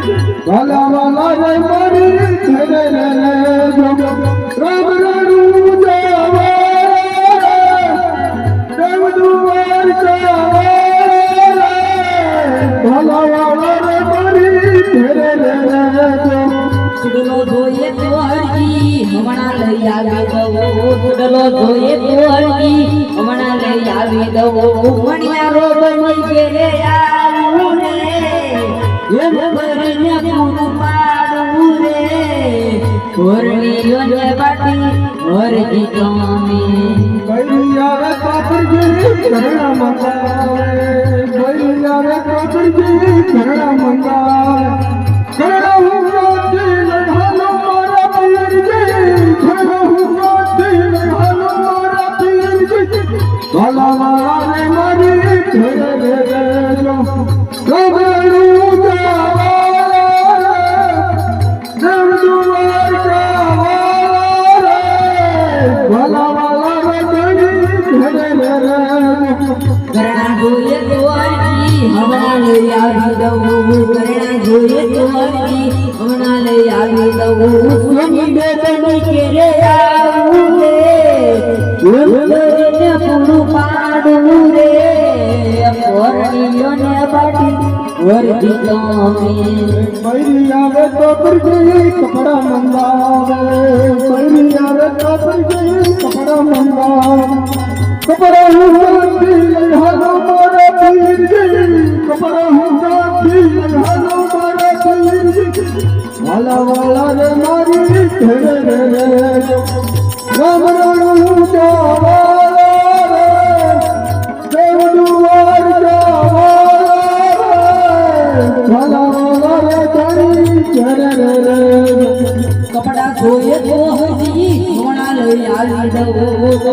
વાલા વાલા રે મારી ઘરે રે રે જો રામ રાણું જાવે દેવ દુવાર જાવે ભલા વાળા રે મારી ઘરે રે રે જો સુડલો જોઈએ તો હરજી હમણાં લઈ આવી દઉં સુડલો જોઈએ તો હરજી લઈ આવી દઉં મણિયારો બની ઘેરે આવું એમ પૂરું પાડવું રે ઘોરણીઓ બાટી હરજી તમે બૈરિયા રે કાપરજી ઘરડા મંગાવે બૈરિયા રે કાપરજી રે ઘરણા જોઈએ તો હરજી હમણાં લઈ આવી દઉં કરણા જોઈએ તો હરજી હમણાં લઈ આવી દઉં સ્વામી બેટની કેરે આવું રે કરીને પૂરું પાડું રે પોરણીઓને બાટી વરદી તમે પૈરી આવે તો પરજી કપડા મંગાવે પૈરી આવે તો પરજી કપડા મંગાવે કપડા કપડા હું ગાંધી લઈ હાલો મારા પીરજી વાલા વાલા રે મારી ઘરે રે રે રામ રાણું જાવા રે દેવ દુવાર વાલા વાલા રે તારી ઘરે રે રે કપડા ધોયે તો હજી લઈ આવી દઉં.